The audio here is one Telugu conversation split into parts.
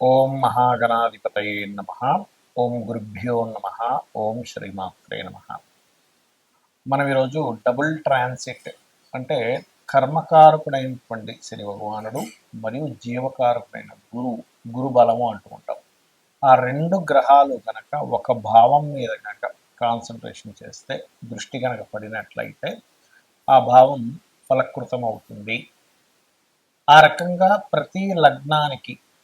ఓం మహాగణాధిపతయే నమ. ఓం గురుభ్యో నమ. ఓం శ్రీమాత్రే నమ. మనం ఈరోజు డబుల్ ట్రాన్సిట్ అంటే కర్మకారకుడైనటువంటి శని భగవానుడు మరియు జీవకారకుడైన గురు గురు బలము అంటూ ఉంటాం. ఆ రెండు గ్రహాలు కనుక ఒక భావం మీద కనుక కాన్సన్ట్రేషన్ చేస్తే దృష్టి కనుక పడినట్లయితే ఆ భావం ఫలకృతం అవుతుంది ఆ రకంగా ప్రతి లగ్నానికి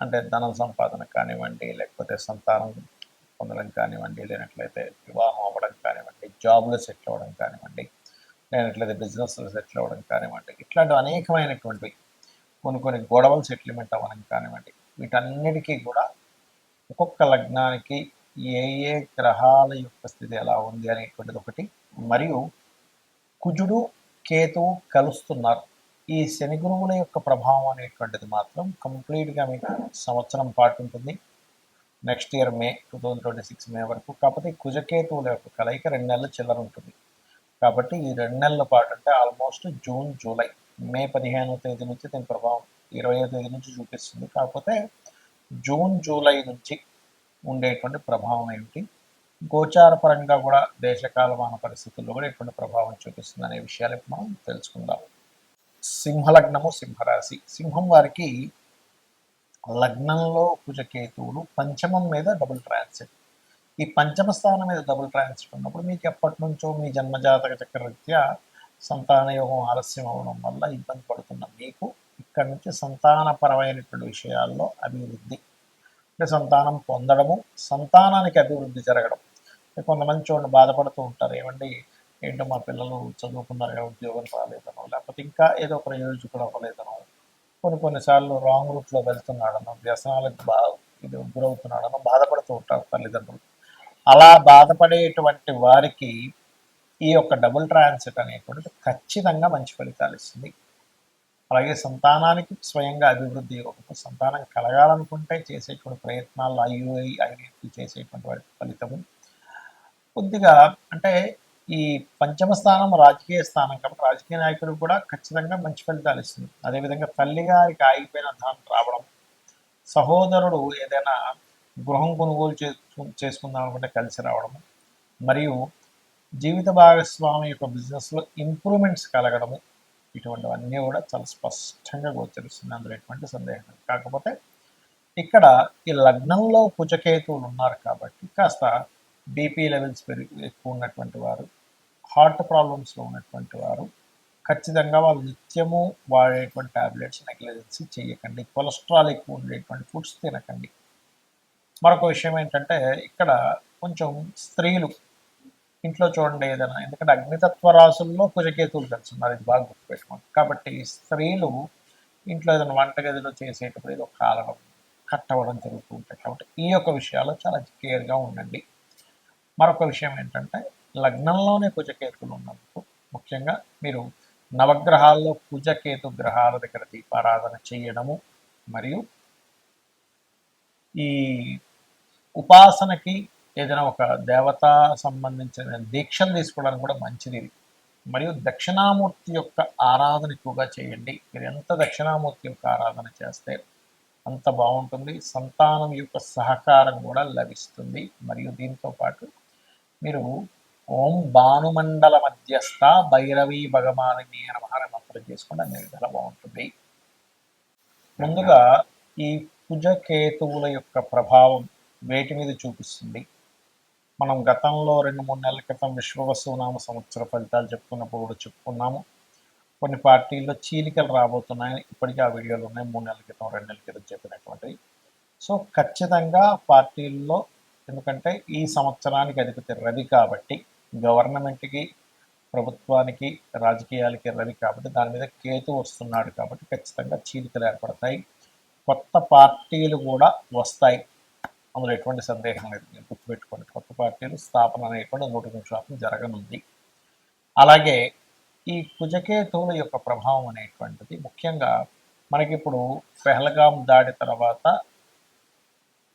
అంటే ధన సంపాదన కానివ్వండి లేకపోతే సంతానం పొందడం కానివ్వండి లేనట్లయితే వివాహం అవ్వడం కానివ్వండి జాబ్లో సెటిల్ అవ్వడం కానివ్వండి లేనట్లయితే బిజినెస్లో సెటిల్ అవ్వడం కానివ్వండి ఇట్లాంటి అనేకమైనటువంటివి కొన్ని కొన్ని గొడవలు సెటిల్మెంట్ అవ్వడం కానివ్వండి వీటన్నిటికీ కూడా ఒక్కొక్క లగ్నానికి ఏ ఏ గ్రహాల యొక్క స్థితి ఎలా ఉంది అనేటువంటిది ఒకటి. మరియు కుజుడు కేతువు కలుస్తున్నారు. ఈ శని గురువుల యొక్క ప్రభావం అనేటువంటిది మాత్రం కంప్లీట్గా మీకు సంవత్సరం పాటు ఉంటుంది next year May two thousand twenty six May వరకు. కాకపోతే కుజకేతువుల యొక్క కలయిక రెండు నెలల చిల్లర ఉంటుంది. కాబట్టి ఈ రెండు నెలల పాటు అంటే ఆల్మోస్ట్ జూన్ జూలై మే పదిహేనవ తేదీ నుంచి దీని ప్రభావం ఇరవయో తేదీ నుంచి చూపిస్తుంది. కాకపోతే జూన్ జూలై నుంచి ఉండేటువంటి ప్రభావం ఏమిటి? గోచార పరంగా కూడా దేశకాలమాన పరిస్థితుల్లో కూడా ఎటువంటి ప్రభావం చూపిస్తుంది అనే విషయాలు మనం తెలుసుకుందాం. సింహలగ్నము సింహరాశి. సింహం వారికి లగ్నంలో కుజకేతువులు పంచమం మీద డబుల్ ట్రాన్సిట్. ఈ పంచమ స్థానం మీద డబుల్ ట్రాన్సిట్ ఉన్నప్పుడు మీకు ఎప్పటి నుంచో మీ జన్మజాతక చక్రరీత్యా సంతాన యోగం ఆలస్యం అవడం వల్ల ఇబ్బంది పడుతున్న మీకు ఇక్కడ నుంచి సంతానపరమైనటువంటి విషయాల్లో అభివృద్ధి. అంటే సంతానం పొందడము సంతానానికి అభివృద్ధి జరగడం. కొంతమంది చూడండి బాధపడుతూ ఉంటారు. ఏమండి ఏంటో మా పిల్లలు చదువుకున్నారు ఉద్యోగం రాలేదనో ఇంకా ఏదో ఒక ప్రయోజకుడు అవ్వలేదను కొన్ని కొన్నిసార్లు రాంగ్ రూట్లో వెళ్తున్నాడను వ్యసనాలకు బా ఇది గురవుతున్నాడను బాధపడుతూ ఉంటారు తల్లిదండ్రులు. అలా బాధపడేటువంటి వారికి ఈ యొక్క డబుల్ ట్రాన్సిట్ అనేటువంటిది ఖచ్చితంగా మంచి ఫలితాలు ఇస్తుంది. అలాగే సంతానానికి స్వయంగా అభివృద్ధి ఒక సంతానం కలగాలనుకుంటే చేసేటువంటి ప్రయత్నాలు ఐయుఐ ఐడిఎఫ్ చేసేటువంటి ఫలితము. కొద్దిగా అంటే ఈ పంచమ స్థానం రాజకీయ స్థానం కాబట్టి రాజకీయ నాయకుడు కూడా ఖచ్చితంగా మంచి ఫలితాలు ఇస్తుంది. అదేవిధంగా తల్లి గారికి ఆగిపోయిన ధనం రావడం సహోదరుడు ఏదైనా గృహం కొనుగోలు చేసుకు చేసుకుందాం అనుకుంటే కలిసి రావడము మరియు జీవిత భాగస్వామి యొక్క బిజినెస్లో ఇంప్రూవ్మెంట్స్ కలగడము ఇటువంటివన్నీ కూడా చాలా స్పష్టంగా గోచరిస్తుంది అందులో ఎటువంటి సందేహం కాకపోతే ఇక్కడ ఈ లగ్నంలో కుజకేతువులు ఉన్నారు కాబట్టి కాస్త బీపీ లెవెల్స్ పెరిగి ఎక్కువ ఉన్నటువంటి వారు హార్ట్ ప్రాబ్లమ్స్లో ఉన్నటువంటి వారు ఖచ్చితంగా వాళ్ళు నిత్యము వాడేటువంటి టాబ్లెట్స్ నెగ్లెజెన్సీ చేయకండి. కొలెస్ట్రాల్ ఎక్కువ ఉండేటువంటి ఫుడ్స్ తినకండి. మరొక విషయం ఏంటంటే ఇక్కడ కొంచెం స్త్రీలు ఇంట్లో చూడండి ఏదైనా ఎందుకంటే అగ్నితత్వ రాసుల్లో కుజకేతువులు కలిసి ఉన్నారు ఇది బాగా గుర్తుపెట్టుకోండి. కాబట్టి స్త్రీలు ఇంట్లో ఏదైనా వంటగదిలో చేసేటప్పుడు ఏదో కాలడం కట్టవడం జరుగుతూ ఉంటాయి కాబట్టి ఈ యొక్క విషయాలు చాలా కేర్గా ఉండండి. మరొక విషయం ఏంటంటే లగ్నంలోనే కుజకేతులు ఉన్నందుకు ముఖ్యంగా మీరు నవగ్రహాల్లో కుజకేతు గ్రహాల దగ్గర దీపారాధన చేయడము మరియు ఈ ఉపాసనకి ఏదైనా ఒక దేవత సంబంధించిన దీక్షలు తీసుకోవడానికి కూడా మంచిది. మరియు దక్షిణామూర్తి యొక్క ఆరాధన ఎక్కువగా చేయండి. మీరు ఎంత దక్షిణామూర్తి యొక్క ఆరాధన చేస్తే అంత బాగుంటుంది. సంతానం యొక్క సహకారం కూడా లభిస్తుంది. మరియు దీంతో పాటు మీరు ఓం భానుమండల మధ్యస్థ భైరవి భగవాని నమహార మంత్రం చేసుకుంటే అన్ని చాలా బాగుంటుంది. ముందుగా ఈ కుజకేతువుల యొక్క ప్రభావం వేటి మీద చూపిస్తుంది? మనం గతంలో రెండు మూడు నెలల క్రితం విశ్వవసునామ సంవత్సర ఫలితాలు చెప్పుకున్నప్పుడు కూడా చెప్పుకున్నాము. కొన్ని పార్టీల్లో చీలికలు రాబోతున్నాయని ఇప్పటికీ ఆ వీడియోలు ఉన్నాయి. మూడు నెలల క్రితం రెండు నెలల క్రితం చెప్పినటువంటివి. సో ఖచ్చితంగా పార్టీల్లో ఎందుకంటే ఈ సంవత్సరానికి అధిపతి రవి కాబట్టి గవర్నమెంట్కి ప్రభుత్వానికి రాజకీయాలకి రవి కాబట్టి దాని మీద కేతు వస్తున్నాడు కాబట్టి ఖచ్చితంగా చీలికలు ఏర్పడతాయి. కొత్త పార్టీలు కూడా వస్తాయి. అందులో ఎటువంటి సందేహం లేదు. మీరు గుర్తుపెట్టుకోండి. కొత్త పార్టీలు స్థాపన అనేటువంటి నూటి శాతం జరగనుంది. అలాగే ఈ కుజకేతువుల యొక్క ప్రభావం అనేటువంటిది ముఖ్యంగా మనకిప్పుడు పెహల్గాం దాడి తర్వాత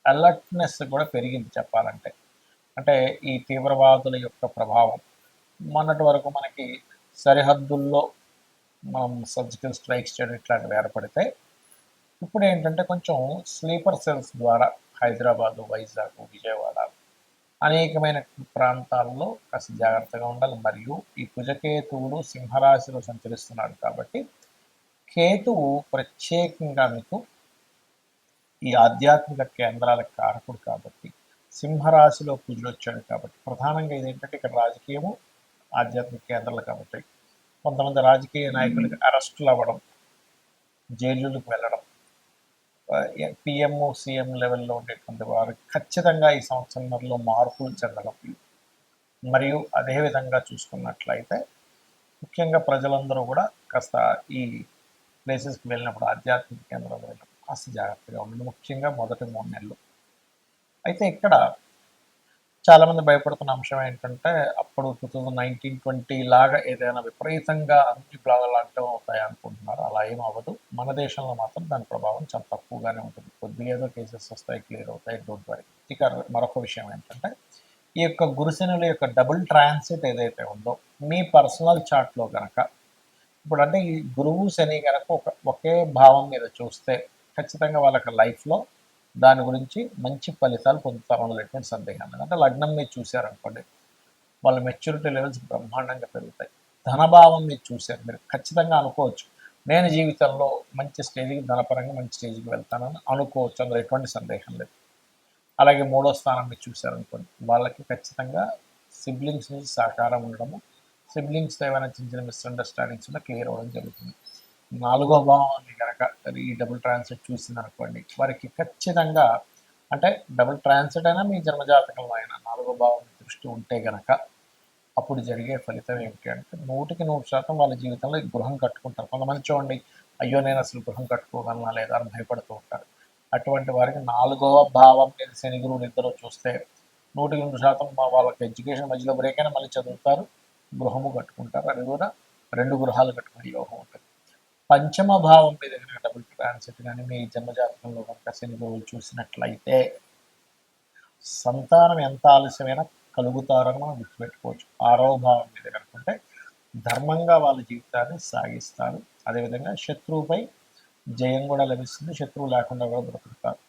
అలర్ట్నెస్ కూడా పెరిగింది చెప్పాలంటే. అంటే ఈ తీవ్రవాదుల యొక్క ప్రభావం. మొన్నటి వరకు మనకి సరిహద్దుల్లో మనం సర్జికల్ స్ట్రైక్స్ చేయడం ఇట్లాంటివి ఏర్పడితే ఇప్పుడు ఏంటంటే కొంచెం స్లీపర్ సెల్స్ ద్వారా హైదరాబాదు వైజాగ్ విజయవాడ అనేకమైన ప్రాంతాల్లో కాస్త జాగ్రత్తగా ఉండాలి. మరియు ఈ కుజకేతువుడు సింహరాశిలో సంచరిస్తున్నాడు కాబట్టి కేతువు ప్రత్యేకంగా మీకు ఈ ఆధ్యాత్మిక కేంద్రాల కారకుడు కాబట్టి సింహరాశిలో కుజుడు వచ్చాడు కాబట్టి ప్రధానంగా ఇదేంటంటే ఇక్కడ రాజకీయము ఆధ్యాత్మిక కేంద్రాలు కాబట్టి. కొంతమంది రాజకీయ నాయకులకు అరెస్టులు అవ్వడం జైలులకు వెళ్ళడం పిఎంఓ సీఎం లెవెల్లో ఉండేటువంటి వారు ఖచ్చితంగా ఈ సంవత్సరంలో మార్పులు చెందడం. మరియు అదేవిధంగా చూసుకున్నట్లయితే ముఖ్యంగా ప్రజలందరూ కూడా కాస్త ఈ ప్లేసెస్కి వెళ్ళినప్పుడు ఆధ్యాత్మిక కేంద్రాలు వెళ్ళినప్పుడు కాస్త జాగ్రత్తగా ఉండండి. ముఖ్యంగా మొదటి మూడు నెలలు. అయితే ఇక్కడ చాలామంది భయపడుతున్న అంశం ఏంటంటే అప్పుడు టూ థౌజండ్ నైన్టీన్ ట్వంటీ లాగా ఏదైనా విపరీతంగా అన్ని బ్లాగులు లాక్డౌన్ అవుతాయి అనుకుంటున్నారు అలా ఏం అవ్వదు. మన దేశంలో మాత్రం దాని ప్రభావం చాలా తక్కువగానే ఉంటుంది. కొద్దిగా ఏదో కేసెస్ వస్తాయి క్లియర్ అవుతాయి డోంట్ వరీ. ఇక మరొక విషయం ఏంటంటే ఈ యొక్క గురుసెనుల యొక్క డబుల్ ట్రాన్సిట్ ఏదైతే ఉందో మీ పర్సనల్ చార్ట్లో కనుక ఇప్పుడు అంటే ఈ గురువు శని కనుక ఒక ఒకే భావం మీద చూస్తే ఖచ్చితంగా వాళ్ళకి లైఫ్లో దాని గురించి మంచి ఫలితాలు పొందుతారు అందులో ఎటువంటి సందేహం లేదు. అంటే లగ్నం మీరు చూశారనుకోండి వాళ్ళ మెచ్యూరిటీ లెవెల్స్ బ్రహ్మాండంగా పెరుగుతాయి. ధనభావం మీరు చూశారు మీరు ఖచ్చితంగా అనుకోవచ్చు. నేను జీవితంలో మంచి స్టేజ్కి ధనపరంగా మంచి స్టేజ్కి వెళ్తానని అనుకోవచ్చు అందులో ఎటువంటి సందేహం లేదు. అలాగే మూడో స్థానం మీరు చూశారనుకోండి వాళ్ళకి ఖచ్చితంగా సిబ్లింగ్స్ నుంచి సహకారం ఉండడము సిబ్లింగ్స్తో ఏమైనా చిన్న చిన్న మిస్అండర్స్టాండింగ్స్ కూడా క్లియర్ అవ్వడం జరుగుతుంది. నాలుగో భావాన్ని కనుక ఈ డబుల్ ట్రాన్సిట్ చూసింది అనుకోండి వారికి ఖచ్చితంగా అంటే డబుల్ ట్రాన్సిట్ అయినా మీ జన్మజాతకంలో అయినా నాలుగో భావం దృష్టి ఉంటే గనక అప్పుడు జరిగే ఫలితం ఏమిటి అంటే నూటికి నూరు శాతం వాళ్ళ జీవితంలో గృహం కట్టుకుంటారు. కొంతమంది చూడండి అయ్యో నేను అసలు గృహం కట్టుకోగలనా లేదా అని భయపడుతూ ఉంటారు. అటువంటి వారికి నాలుగవ భావం మీద శని గురువులు ఇద్దరు చూస్తే నూటికి నూరు శాతం వాళ్ళకి ఎడ్యుకేషన్ మధ్యలో బ్రేక్ అయినా మళ్ళీ చదువుతారు గృహము కట్టుకుంటారు. అది కూడా రెండు గృహాలు కట్టుకునే యోగం ఉంటుంది. పంచమ భావం మీద కనుక డబుల్ ట్రాన్సిట్ కానీ మీ జన్మజాతకంలో కనుక శని గురువులు చూసినట్లయితే సంతానం ఎంత ఆలస్యమైనా కలుగుతారని మనం గుర్తుపెట్టుకోవచ్చు. ఆరవ భావం మీద కనుకుంటే ధర్మంగా వాళ్ళ జీవితాన్ని సాగిస్తారు. అదేవిధంగా శత్రువుపై జయం కూడా లభిస్తుంది. శత్రువు లేకుండా కూడా బ్రతుకుతారు.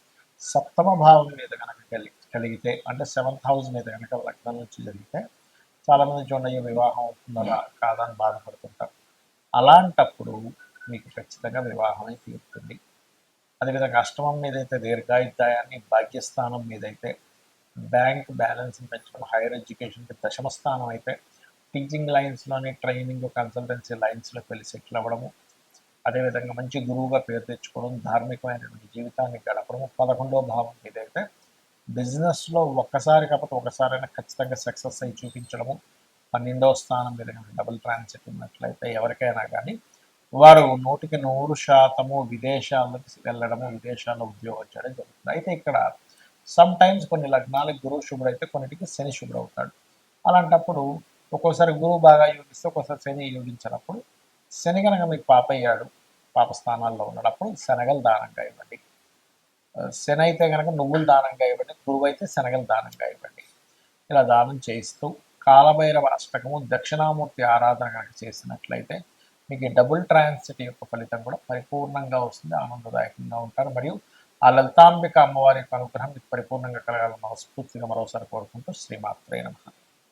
సప్తమ భావం మీద కనుక కలి కలిగితే అంటే సెవెంత్ హౌస్ మీద కనుక లగ్నం నుంచి జరిగితే చాలామంది చూడండి వివాహం అవుతుందా కాదని బాధపడుతుంటారు. అలాంటప్పుడు మీకు ఖచ్చితంగా వివాహమే తీరుతుంది. అదేవిధంగా అష్టమం మీదైతే దీర్ఘాయుద్ధాయాన్ని భాగ్యస్థానం మీదైతే బ్యాంక్ బ్యాలెన్స్ పెంచడం హైయర్ ఎడ్యుకేషన్కి దశమ స్థానం అయితే టీచింగ్ లైన్స్లోని ట్రైనింగ్ కన్సల్టెన్సీ లైన్స్లోకి వెళ్ళి సెటిల్ అవ్వడము అదేవిధంగా మంచి గురువుగా పేరు తెచ్చుకోవడం ధార్మికమైనటువంటి జీవితాన్ని గడపడము పదకొండవ భావం మీదైతే బిజినెస్లో ఒక్కసారి కాకపోతే ఒకసారైనా ఖచ్చితంగా సక్సెస్ అయి చూపించడము పన్నెండవ స్థానం మీద డబుల్ ట్రాన్సిట్ ఉన్నట్లయితే ఎవరికైనా కానీ వారు నూటికి నూరు శాతము విదేశాలకు వెళ్ళడము విదేశాల్లో ఉద్యోగం చేయడం జరుగుతుంది. అయితే ఇక్కడ సమ్ టైమ్స్ కొన్ని లగ్నాలకు గురువు శుభ్ర అయితే కొన్నిటికి శని శుభ్ర అవుతాడు. అలాంటప్పుడు ఒక్కోసారి గురువు బాగా యోగిస్తే ఒక్కోసారి శని యోగించినప్పుడు శని కనుక మీకు పాప అయ్యాడు పాప స్థానాల్లో ఉన్నప్పుడు శనగలు దానంగా ఇవ్వండి. శని అయితే కనుక నువ్వులు దానంగా ఇవ్వండి గురువు అయితే శనగలు దానంగా ఇవ్వండి. ఇలా దానం చేయిస్తూ కాలభైరవ అష్టకము దక్షిణామూర్తి ఆరాధన కనుక చేసినట్లయితే మీకు డబుల్ ట్రాన్సిట్ యొక్క ఫలితం కూడా పరిపూర్ణంగా వస్తుంది ఆనందదాయకంగా ఉంటారు. మరియు ఆ లలితాంబిక అమ్మవారి యొక్క అనుగ్రహం మీకు పరిపూర్ణంగా కలగాలని మనస్ఫూర్తిగా మరోసారి కోరుకుంటూ శ్రీమాత్రే నమ.